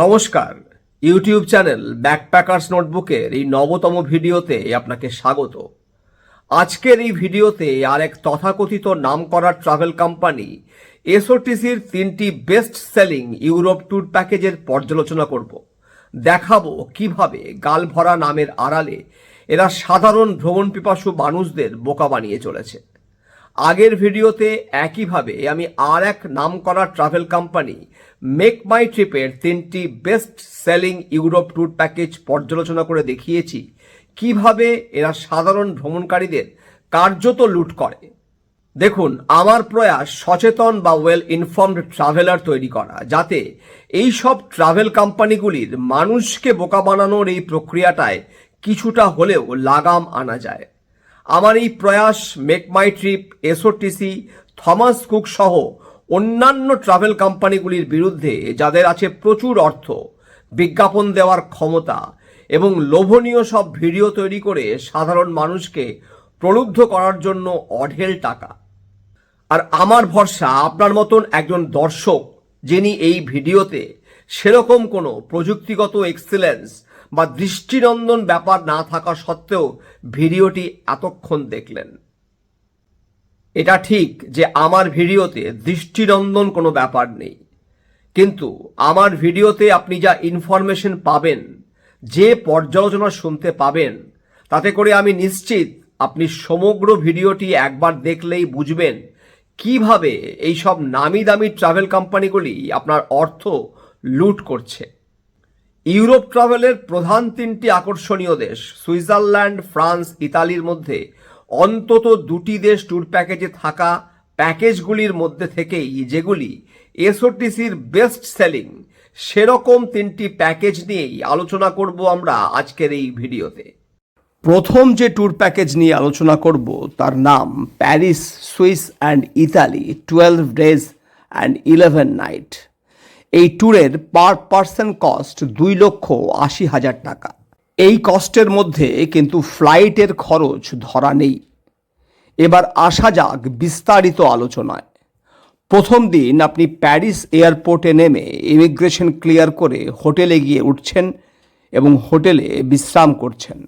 নমস্কার। YouTube channel backpackers নোটবুকের এই নবতম ভিডিওতে আপনাকে স্বাগত। আজকের এই ভিডিওতে আর এক তথাকথিত নামকরা ট্রাভেল কোম্পানি এসওটিসির তিনটি বেস্ট সেলিং ইউরোপ ট্যুর প্যাকেজের পর্যালোচনা করব। দেখাবো কীভাবে গালভরা নামের আড়ালে এরা সাধারণ ভ্রমণ পিপাসু মানুষদের বোকা বানিয়ে চলেছে। আগের ভিডিওতে একইভাবে আমি আর এক নামকরা ট্রাভেল কোম্পানি মেক মাই ট্রিপের তিনটি best selling Europe tour package পর্যালোচনা করে দেখিয়েছি। কীভাবে এরা সাধারণ ভ্রমণকারীদের কার্যত লুট করে? দেখুন, আমার প্রয়াস সচেতন বা ওয়েল ইনফর্মড ট্রাভেলার তৈরি করা, যাতে এই সব ট্রাভেল কোম্পানিগুলির মানুষকে বোকা বানানোর এই প্রক্রিয়াটায় কিছুটা হলেও লাগাম আনা যায়। আমার এই প্রয়াস make my trip SOTC Thomas Cook সহ অন্যান্য ট্রাভেল কোম্পানিগুলির বিরুদ্ধে, যাদের আছে প্রচুর অর্থ, বিজ্ঞাপন দেওয়ার ক্ষমতা এবং লোভনীয় সব ভিডিও তৈরি করে সাধারণ মানুষকে প্রলুব্ধ করার জন্য অঢেল টাকা। আর আমার ভরসা, আপনার মতন একজন দর্শক যিনি এই ভিডিওতে সেরকম কোনো প্রযুক্তিগত এক্সেলেন্স বা দৃষ্টিনন্দন ব্যাপার না থাকা সত্ত্বেও ভিডিওটি এতক্ষণ দেখলেন। এটা ঠিক যে আমার ভিডিওতে দৃষ্টিনন্দন কোনো ব্যাপার নেই। কিন্তু আমার ভিডিওতে আপনি যা ইনফরমেশন পাবেন, যে পর্যালোচনা শুনতে পাবেন, তাতে করে আমি নিশ্চিত আপনি সমগ্র ভিডিওটি একবার দেখলেই বুঝবেন কীভাবে এই সব নামি দামি ট্রাভেল কোম্পানিগুলি আপনার অর্থ লুট করছে। ইউরোপ ট্রাভেলের প্রধান তিনটি আকর্ষণীয় দেশ, সুইজারল্যান্ড, ফ্রান্স, ইতালির মধ্যে। অন্তত দুটি দেশ ট্যুর প্যাকেজে থাকা প্যাকেজগুলির মধ্যে থেকেই যেগুলি এসওটিসির বেস্ট সেলিং সেরকম তিনটি প্যাকেজ নিয়েই আলোচনা করব আমরা আজকের এই ভিডিওতে। প্রথম যে ট্যুর প্যাকেজ নিয়ে আলোচনা করব, তার নাম Paris Swiss and Italy twelve days and eleven night এই ট্যুরের পার পার্সন কস্ট দুই লক্ষ আশি হাজার টাকা। এই কস্টের মধ্যে কিন্তু ফ্লাইটের খরচ ধরা নেই। এবার আসা যাক বিস্তারিত আলোচনায়। প্রথম দিন আপনি প্যারিস এয়ারপোর্টে নেমে ইমিগ্রেশন ক্লিয়ার করে হোটেলে গিয়ে উঠছেন এবং হোটেলে বিশ্রাম করছেন।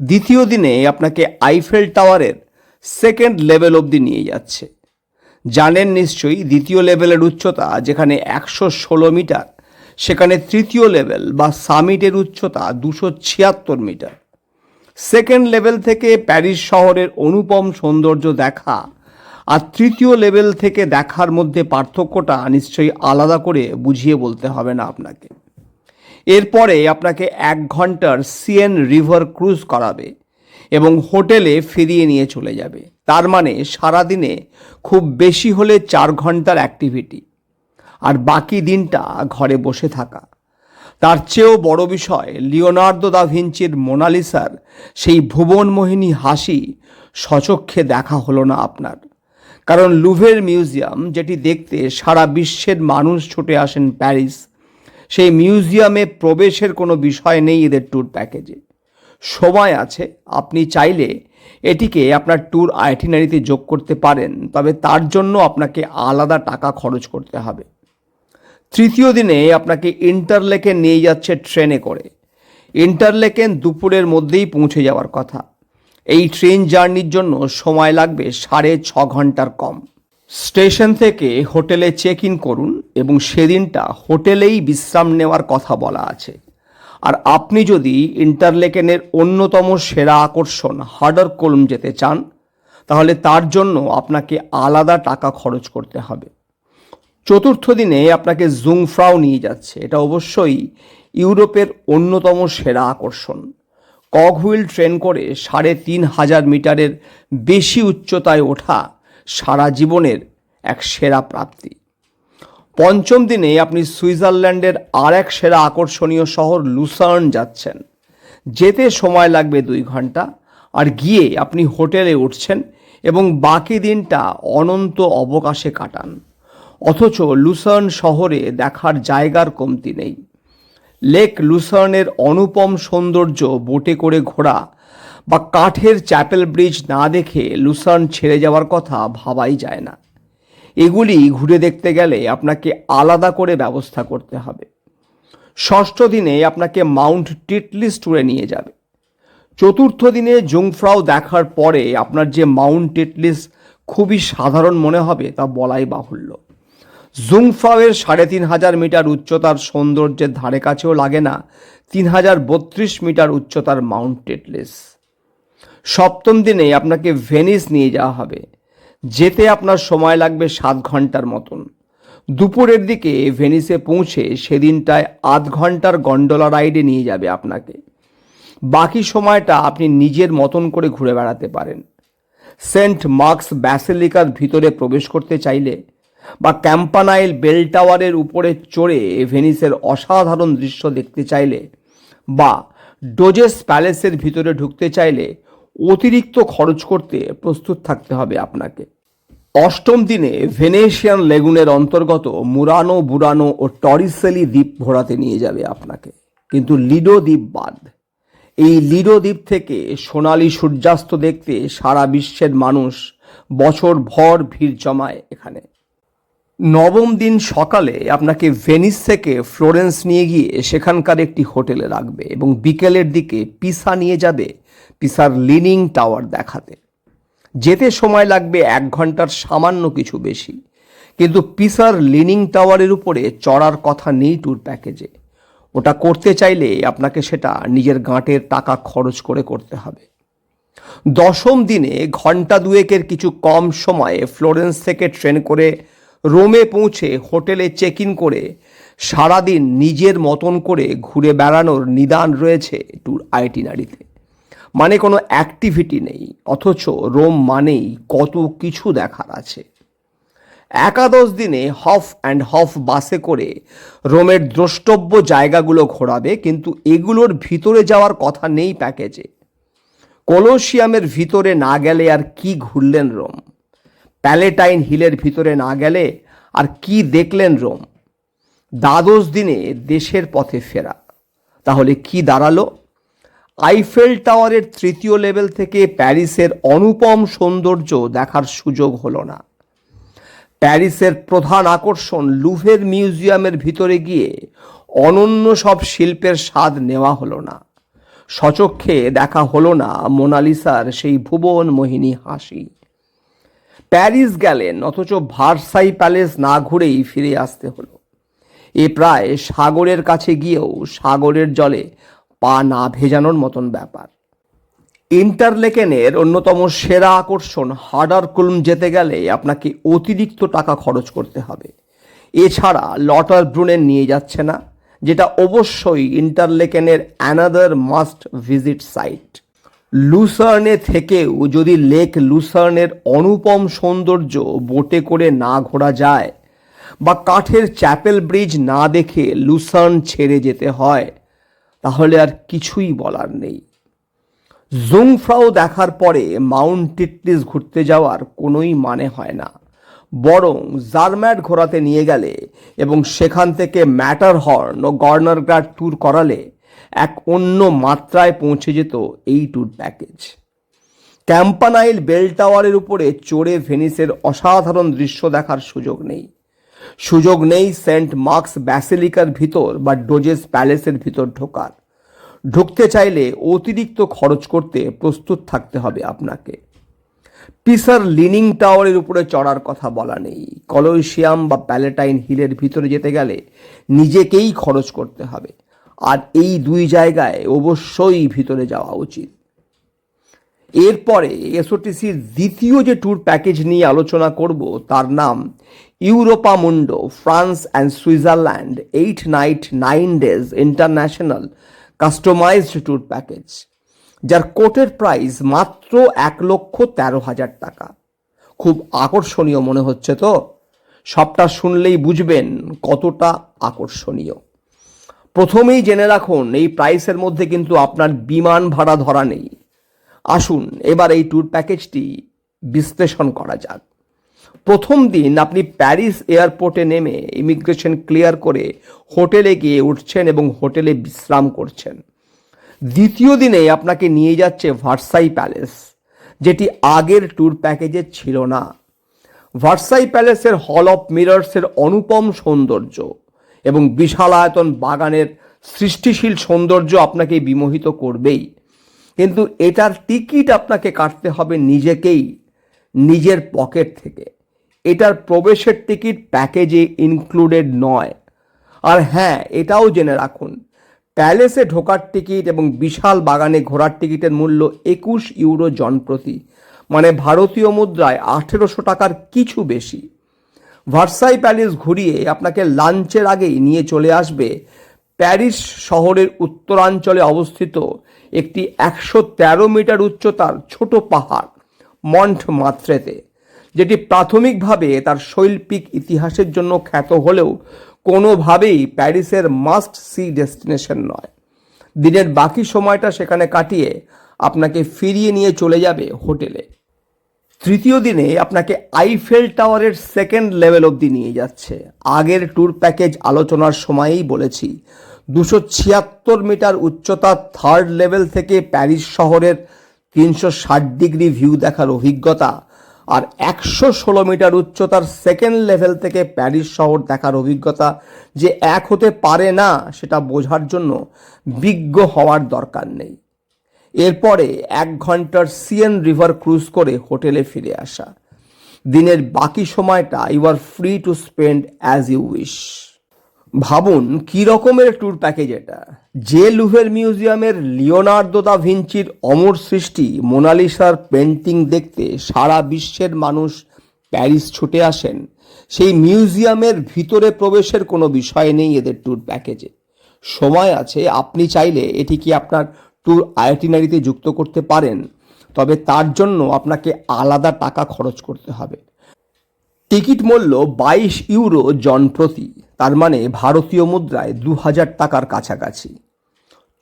দ্বিতীয় দিনে আপনাকে আইফেল টাওয়ারের সেকেন্ড লেভেল অবধি নিয়ে যাচ্ছে। জানেন নিশ্চয়ই দ্বিতীয় লেভেলের উচ্চতা যেখানে একশো ষোলো মিটার, সেখানে তৃতীয় লেভেল বা সামিটের উচ্চতা দুশো ছিয়াত্তর মিটার। সেকেন্ড লেভেল থেকে প্যারিস শহরের অনুপম সৌন্দর্য দেখা আর তৃতীয় লেভেল থেকে দেখার মধ্যে পার্থক্যটা নিশ্চয়ই আলাদা করে বুঝিয়ে বলতে হবে না আপনাকে। এরপরে আপনাকে এক ঘণ্টার সিএন রিভার ক্রুজ করাবে। এবং হোটেলে ফিরিয়ে নিয়ে চলে যাবে। তার মানে সারাদিনে খুব বেশি হলে চার ঘণ্টার অ্যাক্টিভিটি আর বাকি দিনটা ঘরে বসে থাকা। তার চেয়েও বড় বিষয় লিওনার্দো দা ভিঞ্চির মোনালিসার সেই ভুবনমোহিনী হাসি সচক্ষে দেখা হলো না আপনার। কারণ লুভের মিউজিয়াম, যেটি দেখতে সারা বিশ্বের মানুষ ছুটে আসেন প্যারিস, সেই মিউজিয়ামে প্রবেশের কোনো বিষয় নেই এদের ট্যুর প্যাকেজে সময় আছে, আপনি চাইলে এটিকে আপনার ট্যুর আইটিনারিতে যোগ করতে পারেন, তবে তার জন্য আপনাকে আলাদা টাকা খরচ করতে হবে। তৃতীয় দিনে আপনাকে ইন্টারলেকে নিয়ে যাচ্ছে ট্রেনে করে। ইন্টারলেকেন দুপুরের মধ্যেই পৌঁছে যাওয়ার কথা। এই ট্রেন জার্নির জন্য সময় লাগবে সাড়ে ছ ঘণ্টার কম। স্টেশন থেকে হোটেলে চেক ইন করুন এবং সেদিনটা হোটেলেই বিশ্রাম নেওয়ার কথা বলা আছে। আর আপনি যদি ইন্টারলেকেনের অন্যতম সেরা আকর্ষণ হার্ডার কলম যেতে চান, তাহলে তার জন্য আপনাকে আলাদা টাকা খরচ করতে হবে। চতুর্থ দিনে আপনাকে জুংফ্রাও নিয়ে যাচ্ছে। এটা অবশ্যই ইউরোপের অন্যতম সেরা আকর্ষণ। কগহুইল ট্রেন করে সাড়ে তিন হাজার মিটারের বেশি উচ্চতায় ওঠা সারা জীবনের এক সেরা প্রাপ্তি। পঞ্চম দিনে আপনি সুইজারল্যান্ডের আর এক সেরা আকর্ষণীয় শহর লুসার্ন যাচ্ছেন। যেতে সময় লাগবে দুই ঘণ্টা, আর গিয়ে আপনি হোটেলে উঠছেন এবং বাকি দিনটা অনন্ত অবকাশে কাটান। অথচ লুসার্ন শহরে দেখার জায়গার কমতি নেই। লেক লুসার্নের অনুপম সৌন্দর্য বোটে করে ঘোরা বা কাঠের চ্যাপেল ব্রিজ না দেখে লুসার্ন ছেড়ে যাওয়ার কথা ভাবাই যায় না। এগুলি ঘুরে দেখতে গেলে আপনাকে আলাদা করে ব্যবস্থা করতে হবে। ষষ্ঠ দিনে আপনাকে মাউন্ট টিটলিস ট্যুরে নিয়ে যাবে। চতুর্থ দিনে জুংফ্রাও দেখার পরে আপনার যে মাউন্ট টিটলিস খুবই সাধারণ মনে হবে তা বলাই বাহুল্য। জুংফ্রাওয়ের সাড়ে তিন হাজার মিটার উচ্চতার সৌন্দর্যের ধারে কাছেও লাগে না, তিন হাজার বত্রিশ মিটার উচ্চতার মাউন্ট টেটলিস। সপ্তম দিনে আপনাকে ভেনিস নিয়ে যাওয়া হবে। যেতে আপনার সময় লাগবে সাত ঘণ্টার মতন। দুপুরের দিকে ভেনিসে পৌঁছে সেদিনটায় আধ ঘণ্টার গন্ডোলা রাইডে নিয়ে যাবে আপনাকে। বাকি সময়টা আপনি নিজের মতন করে ঘুরে বেড়াতে পারেন। সেন্ট মার্কস ব্যাসেলিকার ভিতরে প্রবেশ করতে চাইলে বা ক্যাম্পানাইল বেল টাওয়ারের উপরে চড়ে ভেনিসের অসাধারণ দৃশ্য দেখতে চাইলে বা ডোজেস প্যালেসের ভিতরে ঢুকতে চাইলে অতিরিক্ত খরচ করতে প্রস্তুত থাকতে হবে আপনাকে। অষ্টম দিনে ভেনেশিয়ান লেগুনের অন্তর্গত মুরানো, বুরানো ও টরিসেলি দ্বীপ ঘোরাতে নিয়ে যাবে আপনাকে। কিন্তু লিডো দ্বীপ বাদ। এই লিডো দ্বীপ থেকে সোনালি সূর্যাস্ত দেখতে সারা বিশ্বের মানুষ বছর ভর ভিড় জমায় এখানে। নবম দিন সকালে আপনাকে ভেনিস থেকে ফ্লোরেন্স নিয়ে গিয়ে সেখানকার একটি হোটেলে রাখবে এবং বিকেলের দিকে পিসা নিয়ে যাবে পিসার লিনিং টাওয়ার দেখাতে। যেতে সময় লাগবে এক ঘণ্টার সামান্য কিছু বেশি। কিন্তু পিসার লিনিং টাওয়ারের উপরে চড়ার কথা নেই ট্যুর প্যাকেজে। ওটা করতে চাইলে আপনাকে সেটা নিজের গাঁটের টাকা খরচ করে করতে হবে। দশম দিনে ঘণ্টা দুয়েকের কিছু কম সময়ে ফ্লোরেন্স থেকে ট্রেন করে রোমে পৌঁছে হোটেলে চেক ইন করে সারাদিন নিজের মতন করে ঘুরে বেড়ানোর নিদান রয়েছে ট্যুর আইটিনারিতে। মানে কোনো অ্যাক্টিভিটি নেই, অথচ রোম মানেই কত কিছু দেখার আছে। একাদশ দিনে হফ অ্যান্ড হফ বাসে করে রোমের দ্রষ্টব্য জায়গাগুলো ঘোরাবে, কিন্তু এগুলোর ভিতরে যাওয়ার কথা নেই প্যাকেজে। কলোসিয়ামের ভিতরে না গেলে আর কি ঘুরলেন রোম? প্যালেটাইন হিলের ভিতরে না গেলে আর কি দেখলেন রোম? দ্বাদশ দিনে দেশের পথে ফেরা, তাহলে কি দাঁড়াল? আইফেল টাওয়ারের তৃতীয় লেভেল থেকে প্যারিসের অনুপম সৌন্দর্য দেখার সুযোগ হলো না। প্যারিসের প্রধান আকর্ষণ লুভের মিউজিয়ামের ভিতরে গিয়ে অনন্য সব শিল্পের স্বাদ নেওয়া হলো না। সচক্ষে দেখা হলো না মোনালিসার সেই ভুবন মোহিনী হাসি। প্যারিস গেলেন, অথচ ভার্সাই প্যালেস না ঘুরেই ফিরে আসতে হলো। এ প্রায় সাগরের কাছে গিয়েও সাগরের জলে পা না ভেজানোর মতন ব্যাপার। ইন্টারলেকেনের অন্যতম সেরা আকর্ষণ হার্ডার কুলম যেতে গেলে আপনাকে অতিরিক্ত টাকা খরচ করতে হবে। এছাড়া লটার ব্রুনের নিয়ে যাচ্ছে না, যেটা অবশ্যই ইন্টারলেকেনের অ্যানাদার মাস্ট ভিজিট সাইট লুসার্নে থেকেও যদি লেক লুসার্নের অনুপম সৌন্দর্য বোটে করে না ঘোরা যায় বা কাঠের চ্যাপেল ব্রিজ না দেখে লুসার্ন ছেড়ে যেতে হয় তাহলে আর কিছুই বলার নেই। জুংফ্রাও দেখার পরে মাউন্ট টিটলিস ঘুরতে যাওয়ার কোনোই মানে হয় না। বরং জারম্যাট ঘোরাতে নিয়ে গেলে এবং সেখান থেকে ম্যাটার হর্ন ও গর্নার গ্রাড ট্যুর করালে এক অন্য মাত্রায় পৌঁছে যেত এই ট্যুর প্যাকেজ। ক্যাম্পানাইল বেল টাওয়ারের উপরে চড়ে ভেনিসের অসাধারণ দৃশ্য দেখার সুযোগ নেই। সুযোগ নেই সেন্ট মার্কস ব্যাসিলিকার ভিতর বা ডোজেস প্যালেসের ভিতর ঢোকার। ঢুকতে চাইলে অতিরিক্ত খরচ করতে প্রস্তুত থাকতে হবে আপনাকে। পিসার লিনিং টাওয়ারের উপরে চড়ার কথা বলা নেই। কলোসিয়াম বা প্যালেটাইন হিলের ভিতরে যেতে গেলে নিজেকেই খরচ করতে হবে। আর এই দুই জায়গায় অবশ্যই ভিতরে যাওয়া উচিত। এরপরে এসওটিসির দ্বিতীয় যে ট্যুর প্যাকেজ নিয়ে আলোচনা করব, তার নাম Europa Mundo, France and Switzerland, eight night, nine days international customized tour package যার কোটের প্রাইস মাত্র এক লক্ষ তেরো হাজার টাকা। খুব আকর্ষণীয় মনে হচ্ছে তো? সবটা শুনলেই বুঝবেন কতটা আকর্ষণীয়। প্রথমেই জেনে রাখুন, এই প্রাইসের মধ্যে কিন্তু আপনার বিমান ভাড়া ধরা নেই। আসুন, এবার এই ট্যুর প্যাকেজটি বিশ্লেষণ করা যাক। প্রথম দিন আপনি প্যারিস এয়ারপোর্টে নেমে ইমিগ্রেশন ক্লিয়ার করে হোটেলে গিয়ে উঠছেন এবং হোটেলে বিশ্রাম করছেন। দ্বিতীয় দিনে আপনাকে নিয়ে যাচ্ছে ভার্সাই প্যালেস, যেটি আগের ট্যুর প্যাকেজে ছিল না। ভার্সাই প্যালেসের হল অফ মিরর্সের অনুপম সৌন্দর্য এবং বিশালায়তন বাগানের সৃষ্টিশীল সৌন্দর্য আপনাকে বিমোহিত করবেই। কিন্তু এটার টিকিট আপনাকে কাটতে হবে নিজেকেই, নিজের পকেট থেকে। এটার প্রবেশের টিকিট প্যাকেজে ইনক্লুডেড নয়। আর হ্যাঁ এটাও জেনে রাখুন, প্যালেসে ঢোকার টিকিট এবং বিশাল বাগানে ঘোরার টিকিটের মূল্য একুশ ইউরো জনপ্রতি মানে ভারতীয় মুদ্রায় আঠেরোশো টাকার কিছু বেশি। ভার্সাই প্যালেস ঘুরিয়ে আপনাকে লাঞ্চের আগেই নিয়ে চলে আসবে প্যারিস শহরের উত্তরাঞ্চলে অবস্থিত একটি একশো তেরো মিটার উচ্চতার ছোট পাহাড়, মন্ট মাত্রেতে। যেটি প্রাথমিকভাবে তার শৈল্পিক ইতিহাসের জন্য খ্যাত হলেও কোনোভাবেই প্যারিসের মাস্ট সি ডেস্টিনেশন নয়। দিনের বাকি সময়টা সেখানে কাটিয়ে আপনাকে ফিরিয়ে নিয়ে চলে যাবে হোটেলে। তৃতীয় দিনে আপনাকে আইফেল টাওয়ারের সেকেন্ড লেভেল অবধি নিয়ে যাচ্ছে। আগের ট্যুর প্যাকেজ আলোচনার সময়েই বলেছি, দুশো ছিয়াত্তর মিটার উচ্চতার থার্ড লেভেল থেকে প্যারিস শহরের তিনশো ষাট ডিগ্রি ভিউ দেখার অভিজ্ঞতা আর একশো ষোলো মিটার উচ্চতার সেকেন্ড লেভেল থেকে প্যারিস শহর দেখার অভিজ্ঞতা যে এক হতে পারে না সেটা বোঝার জন্য বিজ্ঞ হওয়ার দরকার নেই। এরপরে এক ঘণ্টার সিএন রিভার ক্রুজ করে হোটেলে ফিরে আসা। দিনের বাকি সময়টা you are free to spend as you wish ভাবুন, কী রকমের ট্যুর প্যাকেজ এটা? যে লুভের মিউজিয়ামের লিওনার্দো দা ভিঞ্চির অমর সৃষ্টি, মোনালিসার পেন্টিং দেখতে সারা বিশ্বের মানুষ প্যারিস ছুটে আসেন, সেই মিউজিয়ামের ভিতরে প্রবেশের কোনো বিষয় নেই এদের ট্যুর প্যাকেজে সময় আছে, আপনি চাইলে এটি কি আপনার ট্যুর আইটিনারিতে যুক্ত করতে পারেন, তবে তার জন্য আপনাকে আলাদা টাকা খরচ করতে হবে। টিকিট মূল্য বাইশ ইউরো জন প্রতি। তার মানে ভারতীয় মুদ্রায় দু হাজার টাকার কাছাকাছি।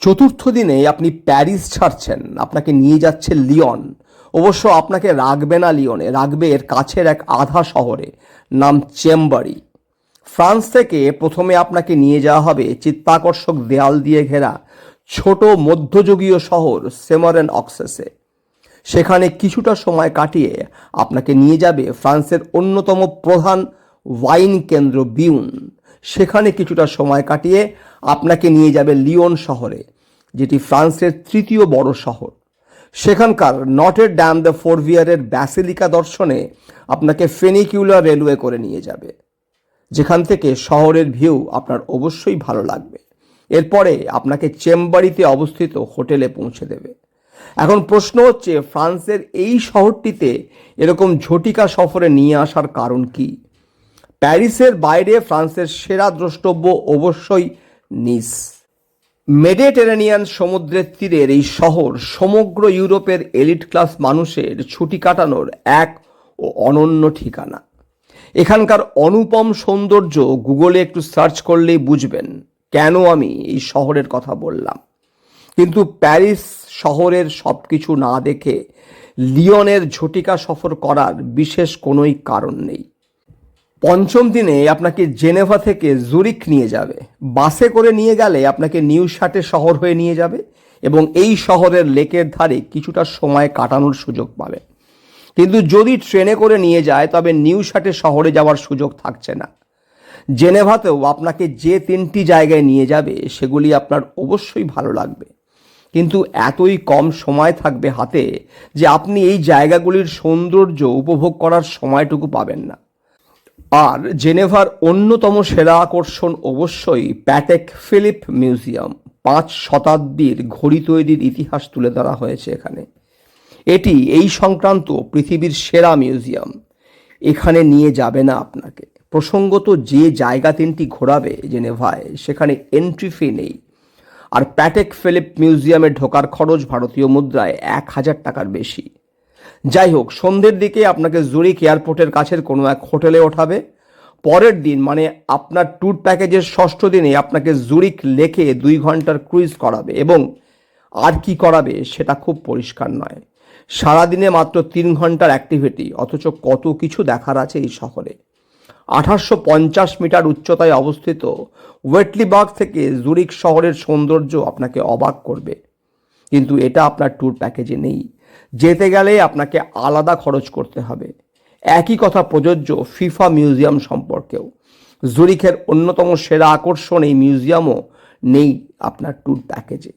চতুর্থ দিনে আপনি প্যারিস ছাড়ছেন। আপনাকে নিয়ে যাচ্ছে লিওন। অবশ্য আপনাকে রাখবে না লিওনে, রাখবে এর কাছের এক আধা শহরে, নাম চেম্বারি। ফ্রান্স থেকে প্রথমে আপনাকে নিয়ে যাওয়া হবে চিত্তাকর্ষক দেয়াল দিয়ে ঘেরা ছোট মধ্যযুগীয় শহর সেমারেন অক্সেসে। সেখানে কিছুটা সময় কাটিয়ে আপনাকে নিয়ে যাবে ফ্রান্সের অন্যতম প্রধান ওয়াইন কেন্দ্র বিউন। সেখানে কিছুটা সময় কাটিয়ে আপনাকে নিয়ে যাবে লিওন শহরে, যেটি ফ্রান্সের তৃতীয় বড় শহর। সেখানকার নটের ড্যাম দ্য ফোরভিয়ারের ব্যাসিলিকা দর্শনে আপনাকে ফেনিকিউলার রেলওয়ে করে নিয়ে যাবে। যেখান থেকে শহরের ভিউ আপনার অবশ্যই ভালো লাগবে। এরপরে আপনাকে চেম্বারিতে অবস্থিত হোটেলে পৌঁছে দেবে। এখন প্রশ্ন হচ্ছে, ফ্রান্সের এই শহরটিতে এরকম ঝটিকা সফরে নিয়ে আসার কারণ কি? প্যারিসের বাইরে ফ্রান্সের সেরা দ্রষ্টব্য অবশ্যই নিস। মেডিটেরেনিয়ান সমুদ্রের তীরের এই শহর সমগ্র ইউরোপের এলিট ক্লাস মানুষের ছুটি কাটানোর এক ও অনন্য ঠিকানা। এখানকার অনুপম সৌন্দর্য গুগলে একটু সার্চ করলেই বুঝবেন কেন আমি এই শহরের কথা বললাম। কিন্তু প্যারিস শহরের সব কিছু না দেখে লিওনের ঝটিকা সফর করার বিশেষ কোনোই কারণ নেই। পঞ্চম দিনে আপনাকে জেনেভা থেকে জুরিক নিয়ে যাবে। বাসে করে নিয়ে গেলে আপনাকে নিউ শার্টে শহর হয়ে নিয়ে যাবে এবং এই শহরের লেকের ধারে কিছুটা সময় কাটানোর সুযোগ পাবে। কিন্তু যদি ট্রেনে করে নিয়ে যায়, তবে নিউ শার্টে শহরে যাওয়ার সুযোগ থাকছে না। জেনেভাতেও আপনাকে যে তিনটি জায়গায় নিয়ে যাবে, সেগুলি আপনার অবশ্যই ভালো লাগবে। কিন্তু এতই কম সময় থাকবে হাতে যে আপনি এই জায়গাগুলির সৌন্দর্য উপভোগ করার সময়টুকু পাবেন না। আর জেনেভার অন্যতম সেরা আকর্ষণ অবশ্যই প্যাটেক ফিলিপ মিউজিয়াম। পাঁচ শতাব্দীর ঘড়ি তৈরির ইতিহাস তুলে ধরা হয়েছে এখানে। এটি এই সংক্রান্ত পৃথিবীর সেরা মিউজিয়াম। এখানে নিয়ে যাবে না আপনাকে। প্রসঙ্গত যে জায়গা তিনটি ঘোরাবে জেনেভায়, সেখানে এন্ট্রি ফি নেই। আর প্যাটেক ফিলিপ মিউজিয়ামে ঢোকার খরচ ভারতীয় মুদ্রায় এক হাজার টাকার বেশি। যাই হোক, সন্ধ্যের দিকে আপনাকে জুরিক এয়ারপোর্টের কাছের কোনো এক হোটেলে ওঠাবে। পরের দিন মানে আপনার ট্যুর প্যাকেজের ষষ্ঠ দিনে আপনাকে জুরিক লেখে দুই ঘণ্টার ক্রুইজ করাবে এবং আর কি করাবে সেটা খুব পরিষ্কার নয়। সারাদিনে মাত্র তিন ঘণ্টার অ্যাক্টিভিটি অথচ কত কিছু দেখার আছে এই শহরে আঠাশশো পঞ্চাশ মিটার উচ্চতায় অবস্থিত ওয়েটলিবার্গ থেকে জুরিক শহরের সৌন্দর্য আপনাকে অবাক করবে। কিন্তু এটা আপনার ট্যুর প্যাকেজে নেই। যেতে গেলে আপনাকে আলাদা খরচ করতে হবে। একই কথা প্রযোজ্য ফিফা মিউজিয়াম সম্পর্কেও। জুরিখের অন্যতম সেরা আকর্ষণ এই মিউজিয়ামও নেই আপনার ট্যুর প্যাকেজে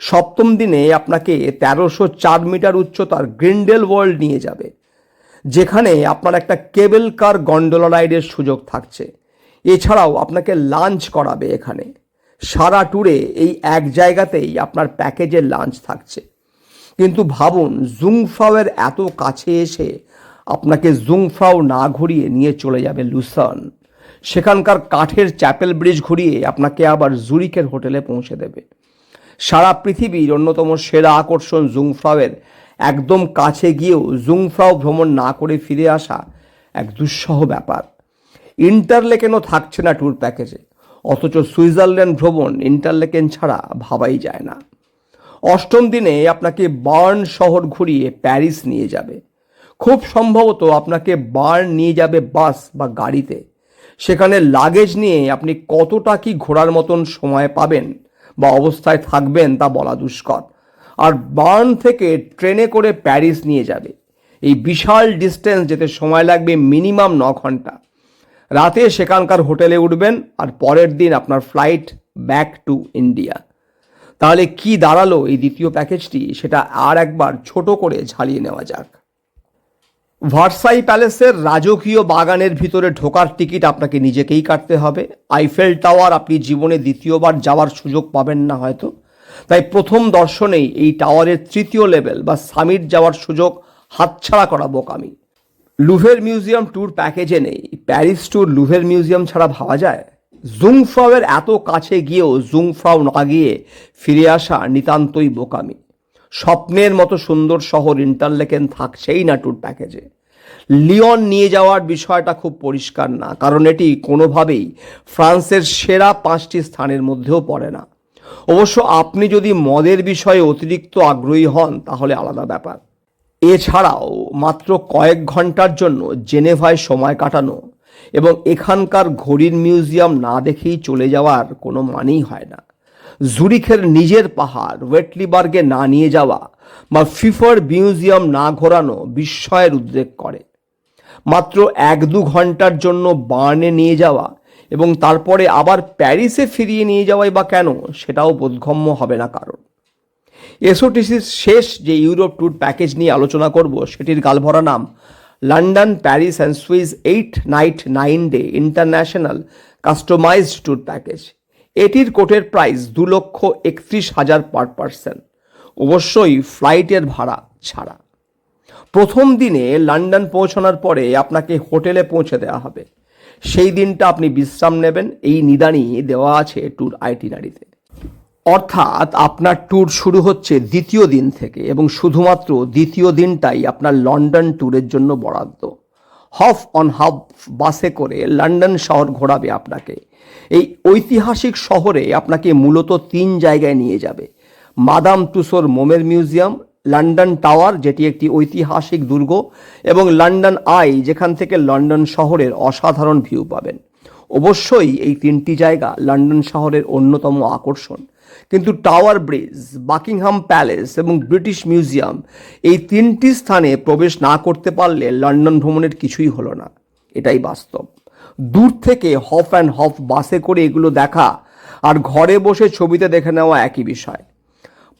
সপ্তম দিনে আপনাকে তেরোশো চার মিটার উচ্চতার গ্রিন্ডেল ওয়ার্ল্ড নিয়ে যাবে, যেখানে আপনার একটা কেবল কার গন্ডোলা রাইডের সুযোগ থাকছে। এছাড়াও আপনাকে লাঞ্চ করাবে এখানে। সারা ট্যুরে এই এক জায়গাতেই আপনার প্যাকেজের লাঞ্চ থাকছে। কিন্তু ভাবুন জুংফাওয়ের এত কাছে এসে আপনাকে জুংফাও না ঘুরিয়ে নিয়ে চলে যাবে লুসান। সেখানকার কাঠের চ্যাপেল ব্রিজ ঘুরিয়ে আপনাকে আবার জুরিকের হোটেলে পৌঁছে দেবে। সারা পৃথিবীর অন্যতম সেরা আকর্ষণ জুংফ্রাওয়ের একদম কাছে গিয়েও জুংফ্রাও ভ্রমণ না করে ফিরে আসা এক দুঃসহ ব্যাপার। ইন্টারলেকেনও থাকছে না ট্যুর প্যাকেজে, অথচ সুইজারল্যান্ড ভ্রমণ ইন্টারলেকেন ছাড়া ভাবাই যায় না। অষ্টম দিনে আপনাকে বার্ন শহর ঘুরিয়ে প্যারিস নিয়ে যাবে। খুব সম্ভবত আপনাকে বার্ন নিয়ে যাবে বাস বা গাড়িতে। সেখানে লাগেজ নিয়ে আপনি কতটা কি ঘোরার মতন সময় পাবেন বা অবস্থায় থাকবেন তা বলা দুষ্কর। আর বার্ন থেকে ট্রেনে করে প্যারিস নিয়ে যাবে। এই বিশাল ডিস্টেন্স যেতে সময় লাগবে মিনিমাম ন ঘণ্টা। রাতে সেখানকার হোটেলে উঠবেন আর পরের দিন আপনার ফ্লাইট ব্যাক টু ইন্ডিয়া। তাহলে কি দাঁড়াল এই দ্বিতীয় প্যাকেজটি? সেটা আর একবার ছোট করে ঝালিয়ে নেওয়া যাক। ভার্সাই প্যালেসের রাজকীয় বাগানের ভিতরে ঢোকার টিকিট আপনাকে নিজেকেই কাটতে হবে। আইফেল টাওয়ার আপনি জীবনে দ্বিতীয়বার যাওয়ার সুযোগ পাবেন না হয়তো। তাই প্রথম দর্শনেই এই টাওয়ারের তৃতীয় লেভেল বা সামিট যাওয়ার সুযোগ হাতছাড়া করা বোকামি লুভের মিউজিয়াম ট্যুর প্যাকেজে নেই প্যারিস ট্যুর লুভের মিউজিয়াম ছাড়া ভাবা যায়? জুংফ্রাওয়ের এত কাছে গিয়েও জুংফ্রাও না গিয়ে ফিরে আসা নিতান্তই বোকামি। স্বপ্নের মতো সুন্দর শহর ইন্টারলেকেন থাকছেই না ট্যুর প্যাকেজে লিওন নিয়ে যাওয়ার বিষয়টা খুব পরিষ্কার না, কারণ এটি কোনোভাবেই ফ্রান্সের সেরা পাঁচটি স্থানের মধ্যেও পড়ে না। অবশ্য আপনি যদি মদের বিষয়ে অতিরিক্ত আগ্রহী হন, তাহলে আলাদা ব্যাপার। এছাড়াও মাত্র কয়েক ঘণ্টার জন্য জেনেভায় সময় কাটানো এবং এখানকার ঘড়ির মিউজিয়াম না দেখেই চলে যাওয়ার কোনো মানেই হয় না। জুরিখের নিজের পাহাড়, ওয়েটলিবার্গে না নিয়ে যাওয়া বা ফিফার মিউজিয়াম না ঘোরানো বিস্ময়ের উদ্রেক করে। মাত্র এক দু ঘণ্টার জন্য বার্নে নিয়ে যাওয়া এবং তারপরে আবার প্যারিসে ফিরিয়ে নিয়ে যাওয়াই বা কেন সেটাও বোধগম্য হবে না কারণ। এসওটিসির শেষ যে ইউরোপ ট্যুর প্যাকেজ নিয়ে আলোচনা করব, সেটির গালভরা নাম London Paris and Swiss eight night nine day international customized tour package এটির কোটের প্রাইস দু লক্ষ একত্রিশ হাজার পার পার্সন অবশ্যই ফ্লাইটের ভাড়া ছাড়া। প্রথম দিনে লন্ডন পৌঁছানোর পরে আপনাকে হোটেলে পৌঁছে দেওয়া হবে। সেই দিনটা আপনি বিশ্রাম নেবেন। এই নিদানই দেওয়া আছে ট্যুর আইটিনারিতে অর্থাৎ আপনার ট্যুর শুরু হচ্ছে দ্বিতীয় দিন থেকে এবং শুধুমাত্র দ্বিতীয় দিনটাই আপনার লন্ডন ট্যুরের জন্য বরাদ্দ। হফ অন হাফ বাসে করে লন্ডন শহর ঘোরাবে আপনাকে। এই ঐতিহাসিক শহরে আপনাকে মূলত তিন জায়গায় নিয়ে যাবে। মাদাম টুসোর মোমের মিউজিয়াম, লন্ডন টাওয়ার, যেটি একটি ঐতিহাসিক দুর্গ, এবং লন্ডন আই, যেখান থেকে লন্ডন শহরের অসাধারণ ভিউ পাবেন। অবশ্যই এই তিনটি জায়গা লন্ডন শহরের অন্যতম আকর্ষণ। কিন্তু টাওয়ার ব্রিজ বাকিংহাম প্যালেস এবং ব্রিটিশ মিউজিয়াম এই তিনটি স্থানে প্রবেশ না করতে পারলে লন্ডন ভ্রমণের কিছুই হলো না। এটাই বাস্তব। দূর থেকে হফ অ্যান্ড হফ বাসে করে এগুলো দেখা আর ঘরে বসে ছবিতে দেখে নেওয়া একই বিষয়।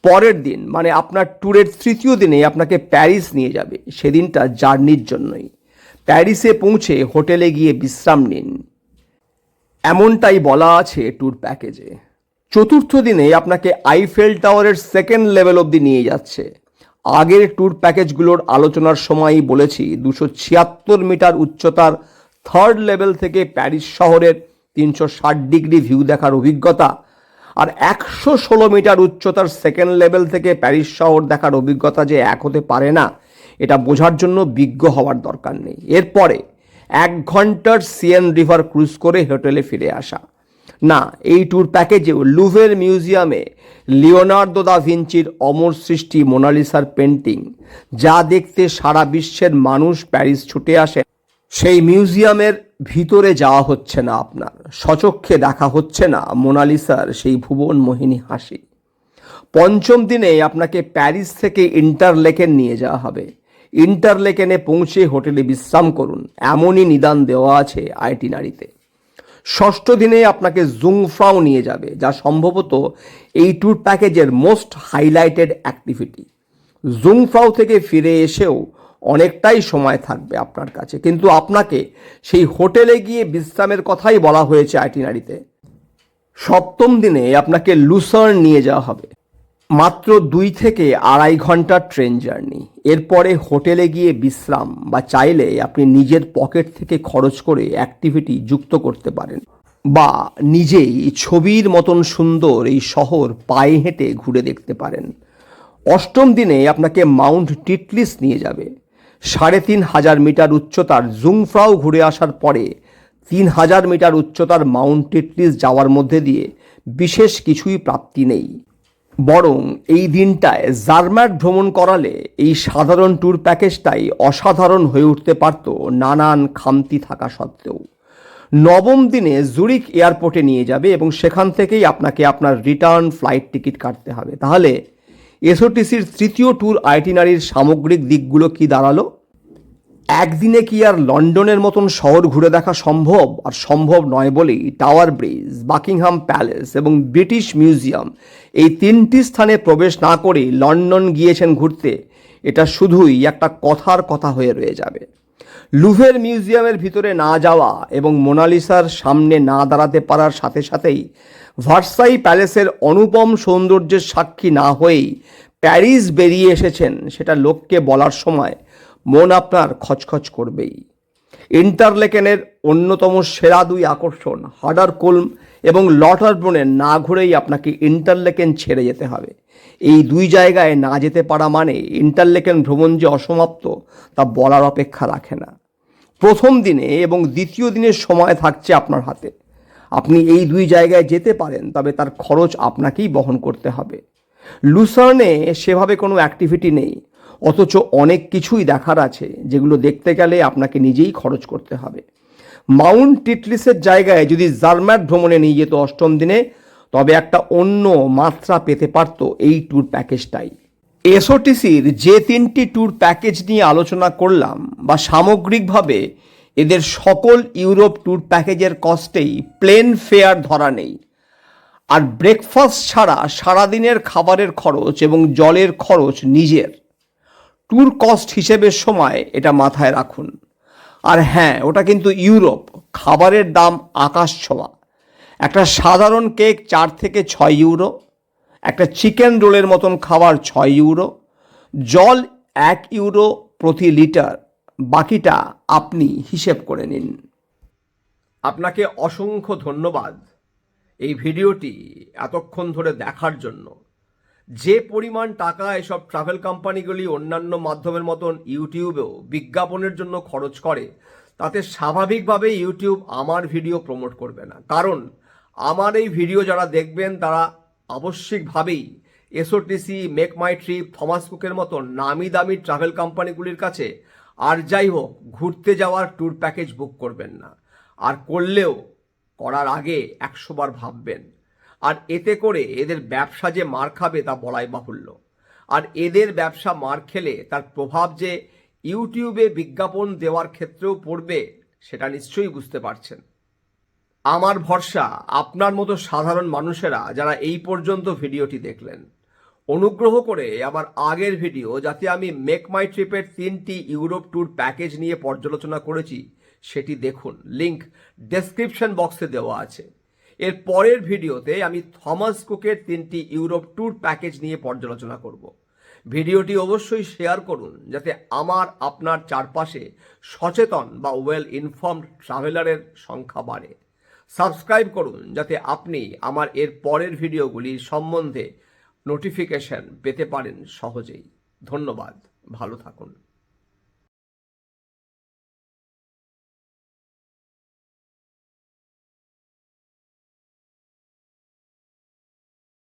পরের দিন মানে আপনার ট্যুরের তৃতীয় দিনে আপনাকে প্যারিস নিয়ে যাবে, সেদিনটা জার্নির জন্যই। প্যারিসে পৌঁছে হোটেলে গিয়ে বিশ্রাম নিন। এমনটাই বলা আছে ট্যুর প্যাকেজে। চতুর্থ দিনে আপনাকে আইফেল টাওয়ারের সেকেন্ড লেভেল অবধি নিয়ে যাচ্ছে। আগের ট্যুর প্যাকেজগুলোর আলোচনার সময়ই বলেছি, দুশো ছিয়াত্তর মিটার উচ্চতার থার্ড লেভেল থেকে প্যারিস শহরের তিনশো ষাট ডিগ্রি ভিউ দেখার অভিজ্ঞতা আর একশো ষোলো মিটার উচ্চতার সেকেন্ড লেভেল থেকে প্যারিস শহর দেখার অভিজ্ঞতা যে এক হতে পারে না, এটা বোঝার জন্য বিজ্ঞ হওয়ার দরকার নেই। এরপরে এক ঘণ্টার সিএন রিভার ক্রুজ করে হোটেলে ফিরে আসা। না, এই ট্যুর প্যাকেজেও লুভের মিউজিয়ামে লিওনার্দো দা ভিঞ্চির অমর সৃষ্টি মোনালিসার পেন্টিং যা দেখতে সারা বিশ্বের মানুষ প্যারিস ছুটে আসে, সেই মিউজিয়ামের ভিতরে যাওয়া হচ্ছে না আপনার। সচক্ষে দেখা হচ্ছে না মোনালিসার সেই ভুবন মোহিনী হাসি। পঞ্চম দিনে আপনাকে প্যারিস থেকে ইন্টারলেকেন নিয়ে যাওয়া হবে। ইন্টারলেকেনে পৌঁছে হোটেলে বিশ্রাম করুন। এমনই নিদান দেওয়া আছে আইটি আইটিনারিতে। ষষ্ঠ দিনে আপনাকে জুংফ্রাও নিয়ে যাবে, যা সম্ভবত এই ট্যুর প্যাকেজের মোস্ট হাইলাইটেড অ্যাক্টিভিটি জুংফ্রাও থেকে ফিরে এসেও অনেকটাই সময় থাকবে আপনার কাছে। কিন্তু আপনাকে সেই হোটেলে গিয়ে বিশ্রামের কথাই বলা হয়েছে আইটিনারিতে। সপ্তম দিনে আপনাকে লুসার্ন নিয়ে যাওয়া হবে। মাত্র দুই থেকে আড়াই ঘণ্টার ট্রেন জার্নি। এরপরে হোটেলে গিয়ে বিশ্রাম বা চাইলে আপনি নিজের পকেট থেকে খরচ করে অ্যাক্টিভিটি যুক্ত করতে পারেন। বা নিজেই ছবির মতন সুন্দর এই শহর পায়ে হেঁটে ঘুরে দেখতে পারেন। অষ্টম দিনে আপনাকে মাউন্ট টিটলিস নিয়ে যাবে। সাড়ে তিন হাজার মিটার উচ্চতার জুংফ্রাও ঘুরে আসার পরে তিন হাজার মিটার উচ্চতার মাউন্ট টিটলিস যাওয়ার মধ্যে দিয়ে বিশেষ কিছুই প্রাপ্তি নেই। বরং এই দিনটায় জার্ম্যাট ভ্রমণ করালে এই সাধারণ ট্যুর প্যাকেজটাই অসাধারণ হয়ে উঠতে পারত নানান খামতি থাকা সত্ত্বেও। নবম দিনে জুরিক এয়ারপোর্টে নিয়ে যাবে এবং সেখান থেকেই আপনাকে আপনার রিটার্ন ফ্লাইট টিকিট কাটতে হবে। তাহলে এসওটিসির তৃতীয় ট্যুর আইটিনারির সামগ্রিক দিকগুলো কি দাঁড়াল? একদিনে কি আর লন্ডনের মতন শহর ঘুরে দেখা সম্ভব? আর সম্ভব নয় বলেই টাওয়ার ব্রিজ বাকিংহাম প্যালেস এবং ব্রিটিশ মিউজিয়াম এই তিনটি স্থানে প্রবেশ না করেই লন্ডন গিয়েছেন ঘুরতে। এটা শুধুই একটা কথার কথা হয়ে রয়ে যাবে। লুভের মিউজিয়ামের ভিতরে না যাওয়া এবং মোনালিসার সামনে না দাঁড়াতে পারার সাথে সাথেই ভার্সাই প্যালেসের অনুপম সৌন্দর্যের সাক্ষী না হয়েই প্যারিস বেরিয়ে এসেছেন। সেটা লোককে বলার সময় মন আপনার খচখচ করবেই। ইন্টারলেকেনের অন্যতম সেরা দুই আকর্ষণ হাডার কোলম এবং লটারব্রনে না ঘুরেই আপনাকে ইন্টারলেকেন ছেড়ে যেতে হবে। এই দুই জায়গায় না যেতে পারা মানে ইন্টারলেকেন ভ্রমণ যে অসমাপ্ত, তা বলার অপেক্ষা রাখে না। প্রথম দিনে এবং দ্বিতীয় দিনের সময় থাকছে আপনার হাতে। আপনি এই দুই জায়গায় যেতে পারেন, তবে তার খরচ আপনাকেই বহন করতে হবে। লুসার্নে সেভাবে কোনো অ্যাক্টিভিটি নেই। অথচ অনেক কিছুই দেখার আছে, যেগুলো দেখতে গেলে আপনাকে নিজেই খরচ করতে হবে। মাউন্ট টিটলিসের জায়গায় যদি জার্ম্যাট ভ্রমণে নিয়ে যেত অষ্টম দিনে, তবে একটা অন্য মাত্রা পেতে পারত এই ট্যুর প্যাকেজটাই। এসওটিসির যে তিনটি ট্যুর প্যাকেজ নিয়ে আলোচনা করলাম, বা সামগ্রিকভাবে এদের সকল ইউরোপ ট্যুর প্যাকেজের কস্টেই প্লেন ফেয়ার ধরা নেই। আর ব্রেকফাস্ট ছাড়া সারাদিনের খাবারের খরচ এবং জলের খরচ নিজের। ট্যুর কস্ট হিসেবে সময় এটা মাথায় রাখুন। আর হ্যাঁ ওটা কিন্তু ইউরোপ, খাবারের দাম আকাশ ছোঁয়া। একটা সাধারণ কেক চার থেকে ছয় ইউরো, একটা চিকেন রোলের মতন খাবার ছয় ইউরো, জল এক ইউরো প্রতি লিটার, বাকিটা আপনি হিসেব করে নিন। আপনাকে অসংখ্য ধন্যবাদ এই ভিডিওটি এতক্ষণ ধরে দেখার জন্য। যে পরিমাণ টাকা এসব ট্রাভেল কোম্পানিগুলি অন্যান্য মাধ্যমের মতন ইউটিউবেও বিজ্ঞাপনের জন্য খরচ করে, তাতে স্বাভাবিকভাবে ইউটিউব আমার ভিডিও প্রমোট করবে না। কারণ, আমার এই ভিডিও যারা দেখবেন, তারা আবশ্যিকভাবেই SOTC make my trip Thomas কুকের মতো নামি দামি ট্রাভেল কোম্পানিগুলির কাছে আর যাই হোক, ঘুরতে যাওয়ার ট্যুর প্যাকেজ বুক করবেন না। আর করলেও করার আগে একশোবার ভাববেন আর এতে করে এদের ব্যবসা যে মার খাবে তা বলাই বাহুল্য। আর এদের ব্যবসা মার খেলে তার প্রভাব যে ইউটিউবে বিজ্ঞাপন দেওয়ার ক্ষেত্রেও পড়বে, সেটা নিশ্চয়ই বুঝতে পারছেন। আমার ভরসা, আপনার মতো সাধারণ মানুষেরা যারা এই পর্যন্ত ভিডিওটি দেখলেন, অনুগ্রহ করে আমার আগের ভিডিও যাতে আমি মেক মাই ট্রিপের তিনটি ইউরোপ ট্যুর প্যাকেজ নিয়ে পর্যালোচনা করেছি, সেটি দেখুন। লিংক ডেসক্রিপশন বক্সে দেওয়া আছে। এর পরের ভিডিওতে আমি থমাস কুকের তিনটি ইউরোপ ট্যুর প্যাকেজ নিয়ে পর্যালোচনা করব। ভিডিওটি অবশ্যই শেয়ার করুন যাতে আমার, আপনার চারপাশে সচেতন বা ওয়েল ইনফর্মড ট্রাভেলারের সংখ্যা বাড়ে। সাবস্ক্রাইব করুন যাতে আপনি আমার এর পরের ভিডিওগুলির সম্বন্ধে নোটিফিকেশন পেতে পারেন সহজেই। ধন্যবাদ, ভালো থাকুন।